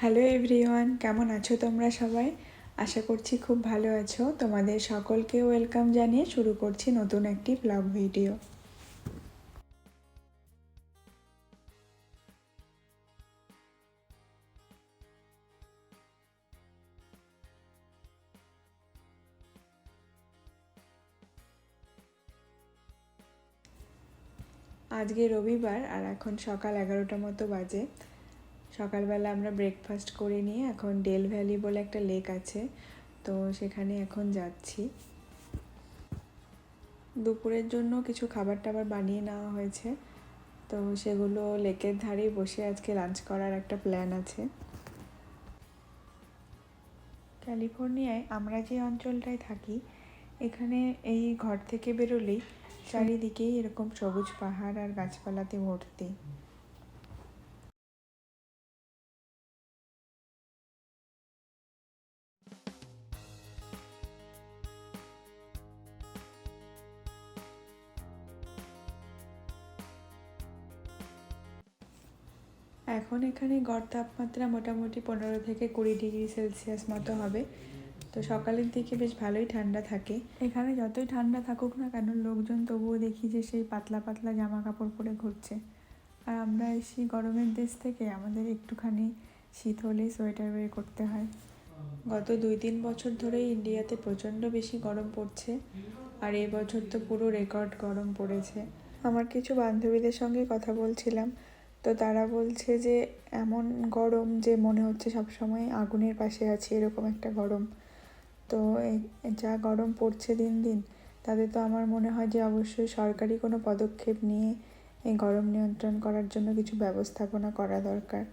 Hello everyone, কেমন আছো তোমরা সবাই? আশা করছি খুব ভালো আছো। তোমাদের সকলকে ওয়েলকাম জানিয়ে শুরু করছি নতুন একটি ব্লগ ভিডিও আজকে রবিবার আর এখন সকাল এগারোটা মতো বাজে। সকালবেলা আমরা ব্রেকফাস্ট করে নিয়ে এখন ডেল ভ্যালি বলে একটা লেক আছে, তো সেখানে এখন যাচ্ছি। দুপুরের জন্য কিছু খাবার টাবার বানিয়ে নেওয়া হয়েছে, তো সেগুলো লেকের ধারেই বসে আজকে লাঞ্চ করার একটা প্ল্যান আছে। ক্যালিফোর্নিয়ায় আমরা যে অঞ্চলটায় থাকি, এখানে এই ঘর থেকে বেরোলেই চারিদিকেই এরকম সবুজ পাহাড় আর গাছপালাতে ভর্তি। এখন এখানে গড় তাপমাত্রা মোটামুটি পনেরো থেকে কুড়ি ডিগ্রি সেলসিয়াস মতো হবে। তো সকালের দিকে বেশ ভালোই ঠান্ডা থাকে। এখানে যতই ঠান্ডা থাকুক না কেন, লোকজন তবুও দেখি যে সেই পাতলা পাতলা জামা কাপড় পরে ঘুরছে। আর আমরা এসে গরমের দেশ থেকে আমাদের একটুখানি শীত হলেই সোয়েটার বের করতে হয়। গত দুই তিন বছর ধরেই ইন্ডিয়াতে প্রচণ্ড বেশি গরম পড়ছে, আর এই বছর তো পুরো রেকর্ড গরম পড়েছে। আমার কিছু বান্ধবীদের সঙ্গে কথা বলছিলাম। তো তারা বলছে যে, এমন গরম যে মনে হচ্ছে সবসময় আগুনের পাশে আছে, এরকম একটা গরম। তো যা গরম পড়ছে দিন দিন, তাতে তো আমার মনে হয় যে অবশ্যই সরকারি কোনো পদক্ষেপ নিয়ে এই গরম নিয়ন্ত্রণ করার জন্য কিছু ব্যবস্থাপনা করা দরকার।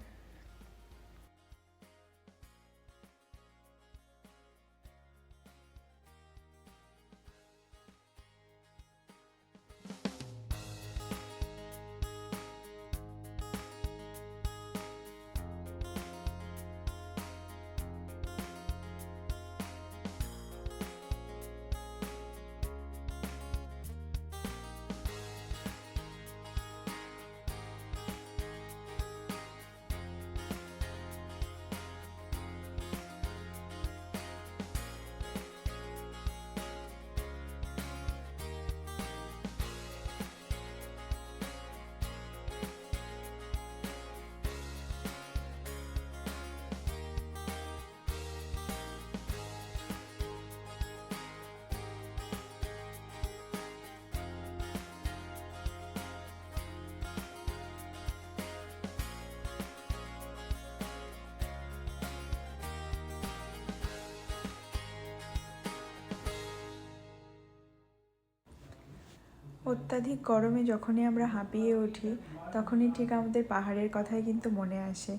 অত্যাধিক গরমে যখনই আমরা হাঁপিয়ে উঠি, তখনই ঠিক আমাদের পাহাড়ের কথাই কিন্তু মনে আসে।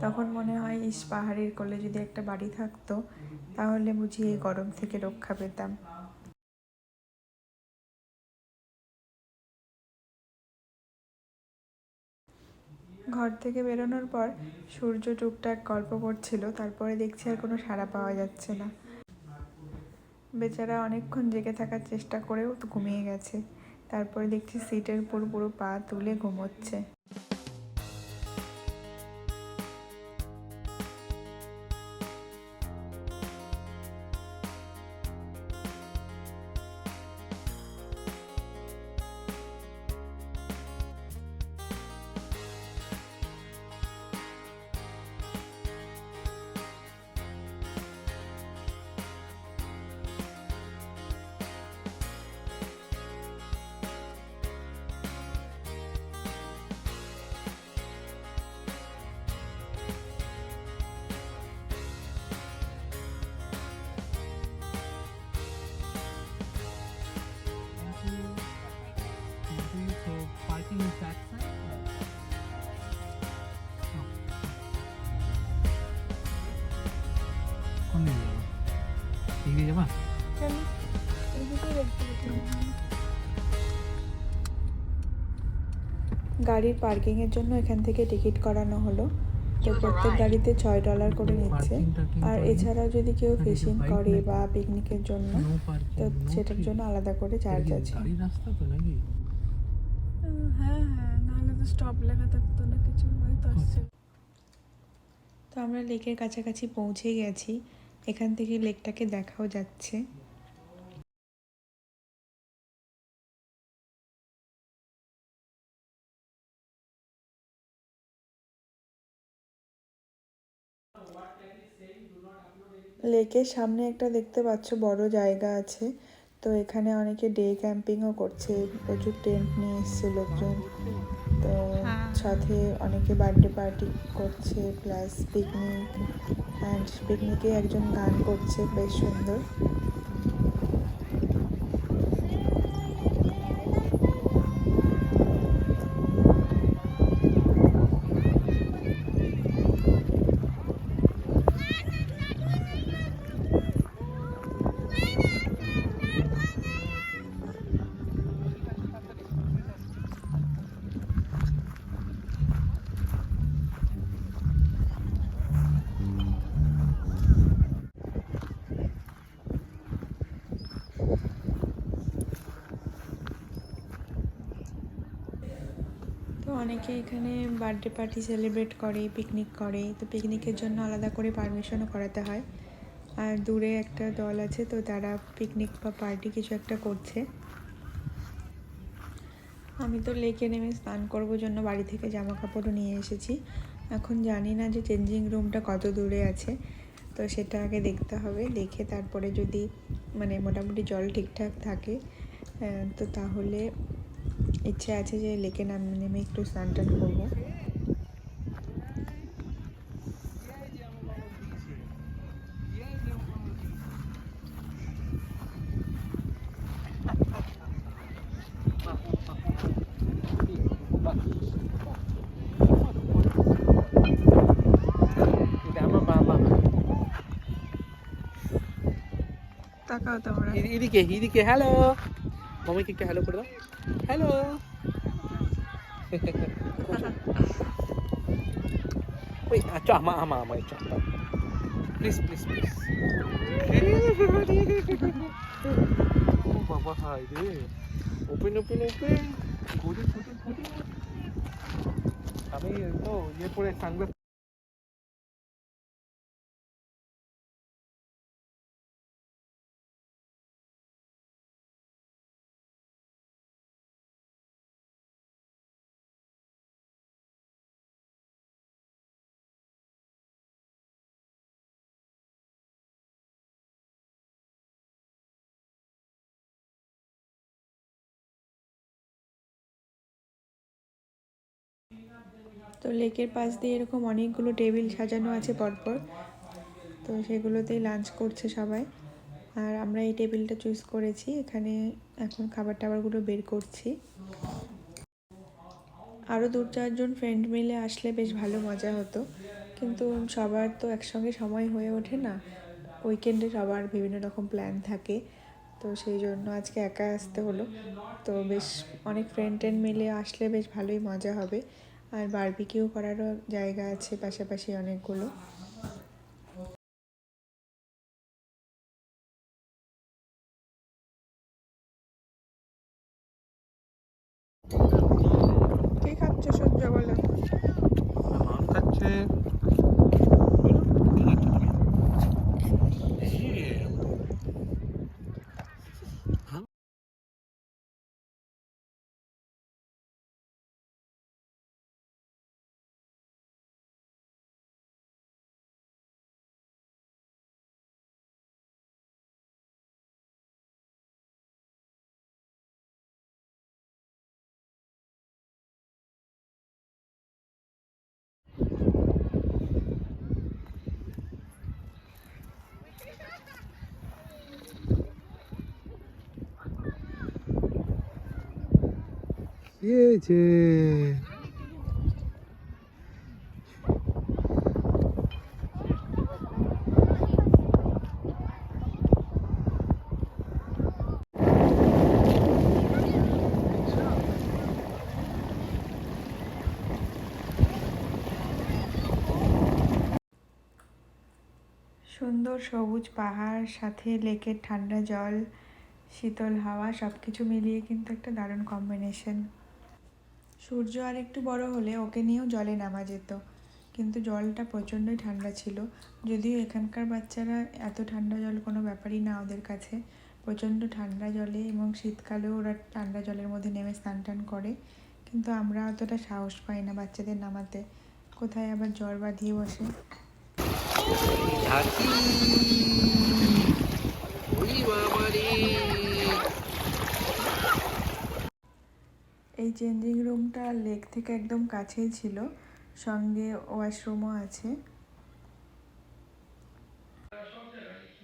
তখন মনে হয়, ইস, পাহাড়ের কোলে যদি একটা বাড়ি থাকতো, তাহলে বুঝি এই গরম থেকে রক্ষা পেতাম। ঘর থেকে বেরোনোর পর সূর্য টুকটাক গল্প করছিল, তারপরে দেখছি আর কোনো সাড়া পাওয়া যাচ্ছে না। বেচারা অনেকক্ষণ জেগে থাকার চেষ্টা করেও তো ঘুমিয়ে গেছে। তারপরে দেখছি সিটের উপর পুরো পা তুলে ঘুমোচ্ছে। Side? কোন দিকে যাব এদিকে যাবা গাড়ির পার্কিংয়ের জন্য এখান থেকে টিকিট করানো হলো। তো প্রত্যেক গাড়িতে ছয় ডলার করে নিচ্ছে। আর এছাড়াও যদি কেউ ফিশিং করে বা পিকনিকের জন্য তো সেটার জন্য আলাদা করে চার্জ আছে। গাড়ির রাস্তা তো নাকি? হ্যাঁ হ্যাঁ নাহলে তো স্টপ লেখা আসছে। তো আমরা লেকের কাছাকাছি পৌঁছে গেছি, এখান থেকে লেকটাকে দেখাও যাচ্ছে। লেকের সামনে একটা দেখতে পাচ্ছ, বড় জায়গা আছে। তো এখানে অনেকে ডে ক্যাম্পিংও করছে প্রচুর টেন্ট নিয়ে এসছে লোকজন। তো সাথে অনেকে বার্থডে পার্টি করছে প্লাস পিকনিক অ্যান্ড পিকনিকে একজন গান করছে বেশ সুন্দর। অনেকে এখানে বার্থডে পার্টি সেলিব্রেট করে পিকনিক করে। তো পিকনিকের জন্য আলাদা করে পারমিশনও করাতে হয়। আর দূরে একটা দল আছে, তো তারা পিকনিক বা পার্টি কিছু একটা করছে। আমি তো লেকে নেমে স্নান করব জন্য বাড়ি থেকে জামা কাপড়ও নিয়ে এসেছি। এখন জানি না যে চেঞ্জিং রুমটা কত দূরে আছে, তো সেটা আগে দেখতে হবে। দেখে তারপরে যদি মানে মোটামুটি জল ঠিকঠাক থাকে তো তাহলে ইচ্ছে আছে যে লেকে নাম নেমে একটু স্নান টান করব। বাবা তাকাও তোমরা। এদিকে এদিকে হ্যালো মামিকে একটু হ্যালো করে দাও। হ্যালো ওই চ আমা আমা আমা চ প্লিজ প্লিজ প্লিজ ও বাবা হাই রে। ওপেন ওপেন ওপেন ঘুরি ঘুরি ঘুরি আমি তো ইয়ে পরে সানগ্লাস তো লেকের পাশ দিয়ে এরকম অনেকগুলো টেবিল সাজানো আছে পরপর। তো সেগুলোতেই লাঞ্চ করছে সবাই। আর আমরা এই টেবিলটা চুজ করেছি। এখানে এখন খাবার টাবারগুলো বের করছি। আরও দু চারজন ফ্রেন্ড মিলে আসলে বেশ ভালো মজা হতো। কিন্তু সবার তো একসঙ্গে সময় হয়ে ওঠে না। উইকেন্ডে সবার বিভিন্ন রকম প্ল্যান থাকে। তো সেই জন্য আজকে একা আসতে হলো। তো বেশ অনেক ফ্রেন্ড ট্রেন্ড মিলে আসলে বেশ ভালোই মজা হবে। আর বারবিকিউ করারও জায়গা আছে পাশাপাশি অনেকগুলো কি খাচ্ছ সূর্য বলো মাম খাচ্ছে হয়েছে সুন্দর সবুজ পাহাড়, সাথে লেকের ঠান্ডা জল, শীতল হাওয়া সব কিছু মিলিয়ে কিন্তু একটা দারুণ কম্বিনেশন সূর্য আর একটু বড় হলে ওকে নিয়েও জলে নামা যেত। কিন্তু জলটা প্রচণ্ডই ঠান্ডা ছিল। যদিও এখানকার বাচ্চারা এত ঠান্ডা জল কোনো ব্যাপারই না ওদের কাছে। প্রচণ্ড ঠান্ডা জলে এবং শীতকালেও ওরা ঠান্ডা জলের মধ্যে নেমে স্নান টান করে। কিন্তু আমরা অতটা সাহস পাই না বাচ্চাদের নামাতে। কোথায় আবার জ্বর বাঁধিয়ে বসে ঝাঁকি ওই বাবা রে এই চেঞ্জিং রুমটা লেক থেকে একদম কাছেই ছিল। সঙ্গে ওয়াশরুমও আছে।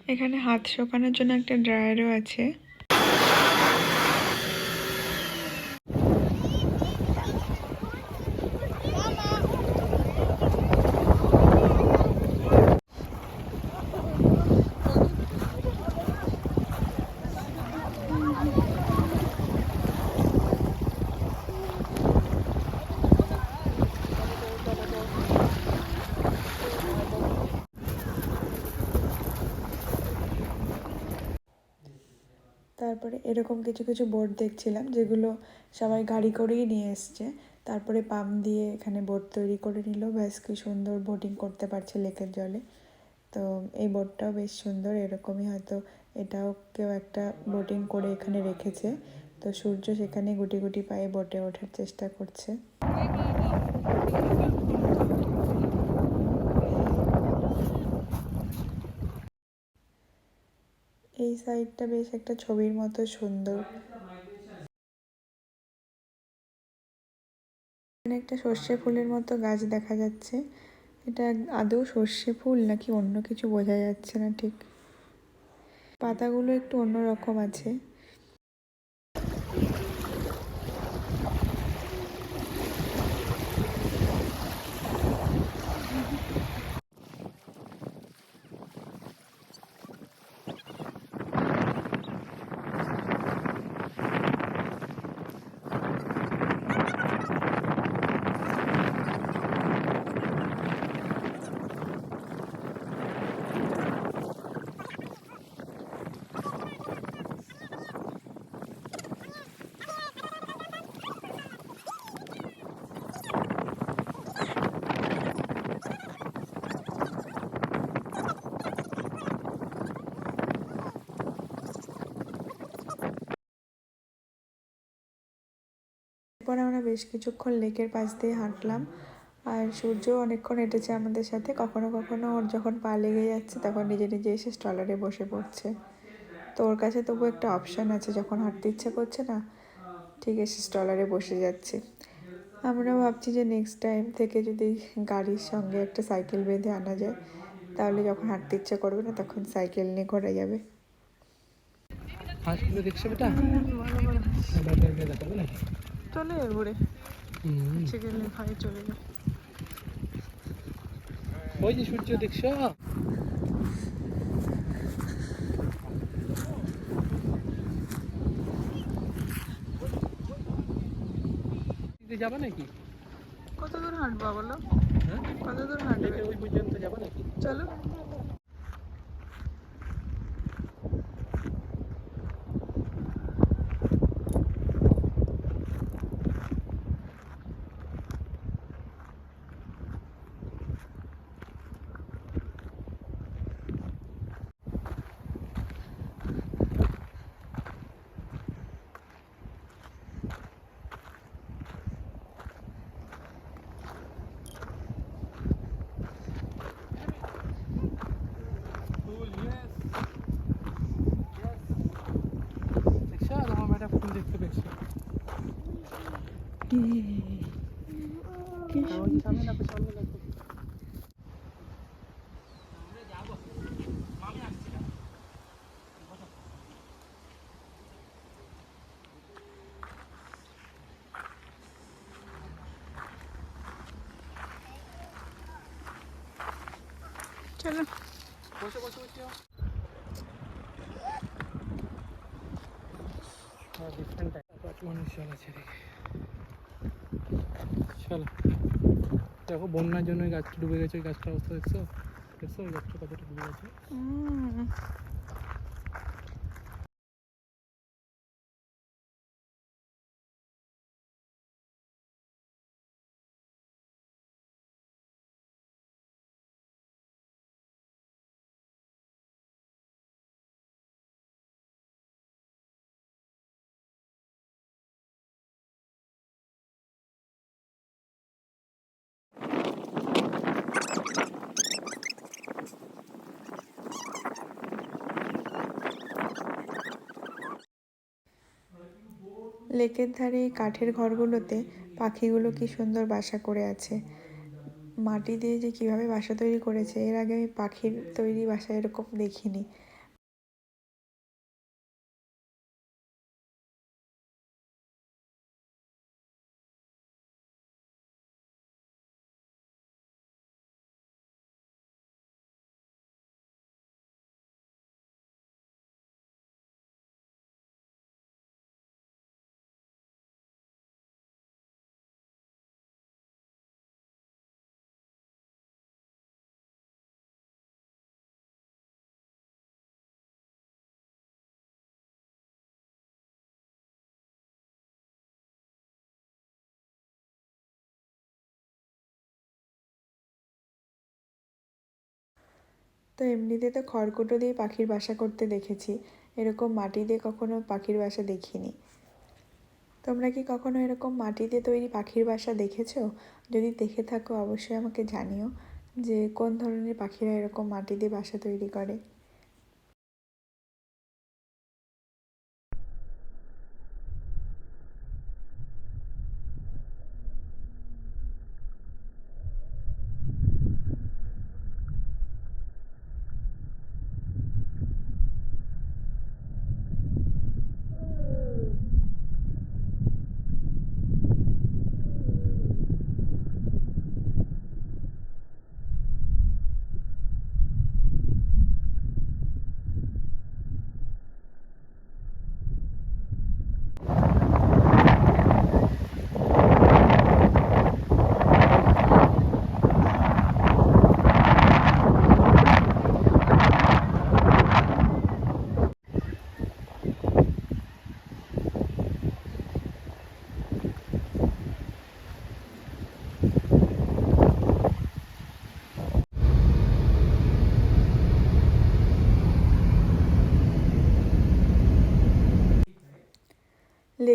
এখানে হাত শোকানোর জন্য একটা ড্রায়ারও আছে। তারপরে এরকম কিছু কিছু বোট দেখছিলাম যেগুলো সবাই গাড়ি করেই নিয়ে এসছে। তারপরে পাম্প দিয়ে এখানে বোট তৈরি করে নিল। ব্যাস, কি সুন্দর বোটিং করতে পারছে লেকের জলে। তো এই বোটটাও বেশ সুন্দর, এরকমই হয়তো এটাও কেউ একটা বোটিং করে এখানে রেখেছে। তো সূর্য সেখানে গুটি গুটি পায়ে বোটে ওঠার চেষ্টা করছে। এই সাইডটা বেশ একটা ছবির মতো সুন্দর। এখানে একটা সর্ষে ফুলের মতো গাছ দেখা যাচ্ছে। এটা আদৌ সর্ষে ফুল নাকি অন্য কিছু বোঝা যাচ্ছে না ঠিক। পাতাগুলো একটু অন্যরকম আছে এরপর আমরা বেশ কিছুক্ষণ লেকের পাশ দিয়ে হাঁটলাম। আর সূর্য অনেকক্ষণ হেঁটেছে আমাদের সাথে। কখনো কখনো ওর যখন পা লেগে যাচ্ছে তখন নিজে নিজে এসে স্টলারে বসে পড়ছে। তো ওর কাছে তবু একটা অপশান আছে যখন হাঁটতে ইচ্ছা করছে না ঠিক এসে স্টলারে বসে যাচ্ছে। আমরা ভাবছি যে নেক্সট টাইম থেকে যদি গাড়ির সঙ্গে একটা সাইকেল বেঁধে আনা যায় তাহলে যখন হাঁটতে ইচ্ছা করবে না তখন সাইকেল নিয়ে ঘোরা যাবে। না চলে ঘুরে হুম। গেলে চলে যায় ওই যে সূর্য দেখছ যাবা নাকি? কত দূর হাঁটবা বলো? হ্যাঁ? কত দূর হাঁটবে? ওই পর্যন্ত যাবা নাকি? চলো দেখছ আমার ম্যাডাম ফুল দেখতে পেয়েছি সামনে লাগবে সামনে লাগবে চলো বসে বসে বসে ডিফারেন্ট টাইপ মানুষ জল আছে দেখে চলো দেখো বন্যার জন্য গাছটা ডুবে গেছে গাছটা অবস্থা দেখছ? দেখছ? গাছটা কতটা ডুবে গেছে? লেকের ধারে কাঠের ঘরগুলোতে পাখিগুলো কি সুন্দর বাসা করে আছে। মাটি দিয়ে যে কীভাবে বাসা তৈরি করেছে, এর আগে আমি পাখির তৈরি বাসা এরকম দেখিনি। তো এমনিতে তো খড়কুটো দিয়ে পাখির বাসা করতে দেখেছি। এরকম মাটি দিয়ে কখনো পাখির বাসা দেখিনি। তোমরা কি কখনো এরকম মাটি দিয়ে তৈরি পাখির বাসা দেখেছ? যদি দেখে থাকো, অবশ্যই আমাকে জানিও যে কোন ধরনের পাখিরা এরকম মাটি দিয়ে বাসা তৈরি করে।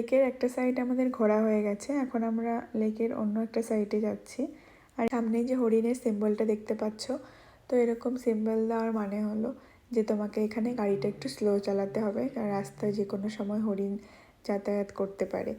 লেকের একটা সাইড আমাদের ঘোরা হয়ে গেছে। এখন আমরা লেকের অন্য একটা সাইডে যাচ্ছি। আর সামনে যে হরিণের সিম্বলটা দেখতে পাচ্ছ, তো এরকম সিম্বল দেওয়ার মানে হলো যে তোমাকে এখানে গাড়িটা একটু স্লো চালাতে হবে। কারণ রাস্তায় যে কোনো সময় হরিণ যাতায়াত করতে পারে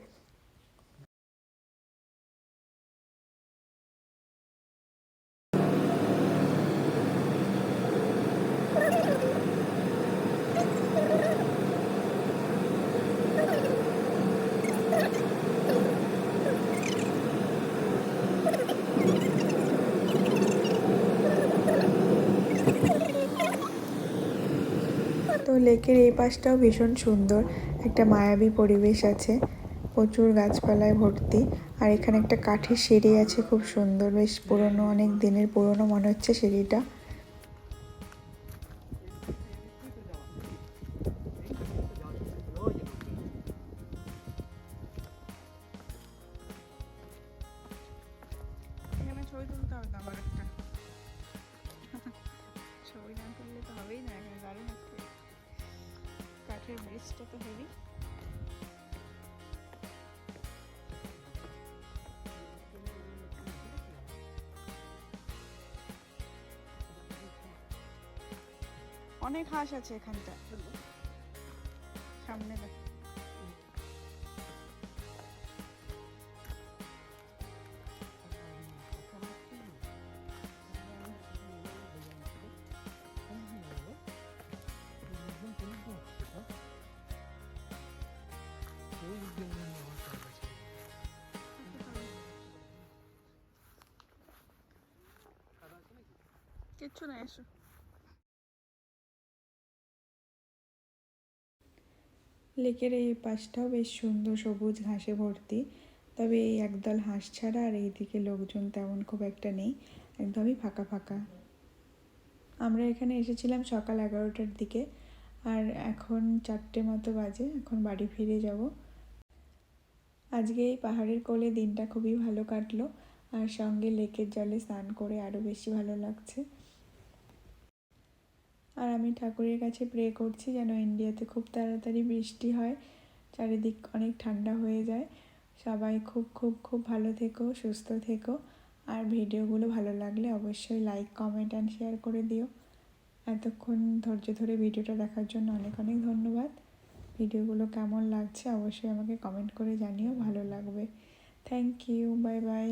তো লেকের এই পাশটাও ভীষণ সুন্দর। একটা মায়াবী পরিবেশ আছে। প্রচুর গাছপালায় ভর্তি। আর এখানে একটা কাঠের সিঁড়ি আছে খুব সুন্দর। বেশ পুরনো, অনেক দিনের পুরনো মনে হচ্ছে সিঁড়িটা। ছবি না তো হবেই না কাঠের ব্রিজটা তো হেভি অনেক হাঁস আছে এখানটা সামনে দেখ। কিচ্ছু এসো। লেকের এই পাশটাও বেশ সুন্দর সবুজ ঘাসে ভর্তি, তবে এই একদল হাঁস ছাড়া আর এইদিকে লোকজন তেমন খুব একটা নেই, একদমই ফাঁকা ফাঁকা। আমরা এখানে এসেছিলাম সকাল এগারোটার দিকে, আর এখন চারটে মতো বাজে, এখন বাড়ি ফিরে যাব। আজকে এই পাহাড়ের কোলে দিনটা খুবই ভালো কাটলো, আর সঙ্গে লেকের জলে স্নান করে আরও বেশি ভালো লাগছে। আর আমি ঠাকুরের কাছে প্রে করছি যেন ইন্ডিয়াতে খুব তাড়াতাড়ি বৃষ্টি হয়, চারিদিক অনেক ঠান্ডা হয়ে যায়। সবাই খুব খুব খুব ভালো থেকো, সুস্থ থেকো। আর ভিডিওগুলো ভালো লাগলে অবশ্যই লাইক কমেন্ট অ্যান্ড শেয়ার করে দিও। এতক্ষণ ধৈর্য ধরে ভিডিওটা দেখার জন্য অনেক অনেক ধন্যবাদ। ভিডিওগুলো কেমন লাগছে অবশ্যই আমাকে কমেন্ট করে জানিও, ভালো লাগবে। Thank you bye bye